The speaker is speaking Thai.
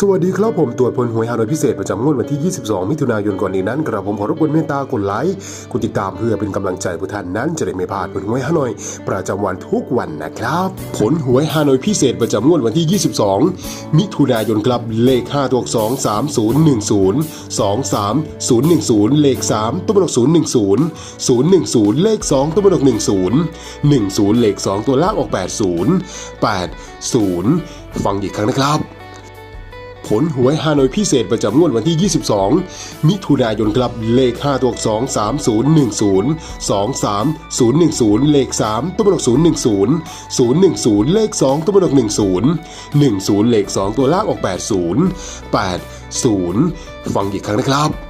สวัสดีครับผมตรวจผลหวยฮานอยพิเศษประจำงวดวันที่ 22 มิถุนายนก่อนนี้นั้นกระผมขอรบกวนเมตตากดไลค์กดติดตามเพื่อเป็นกำลังใจผู้ท่านนั้นจะได้ไม่พลาดผลหวยฮานอย ประจำวันทุกวันนะครับ ผลหวยฮานอยพิเศษประจำงวดวันที่ 22 มิถุนายนครับเลข 5 ตัว2 3 0 1 0 2 3 0 1 0 เลข 3 ตัวบนก0 1 0 0 1 0 เลข 2 ตัวบนก1 0 1 0 เลข 2 ตัวล่างออก 8 0 8 0 ฟังอีกครั้งนะครับ ผลหวยฮานอยพิเศษประจำงวดวันที่ 22 มิถุนายนครับเลข 5 ตัวอักษร3 0 1 0 2 3 0 1 0 เลข 3 ตัวบนก0 1 0 0 1 0 เลข 2 ตัวบนก1 0 1 0 เลข 2 ตัวล่างออก 8 0 8 0 ฟังอีกครั้งนะครับ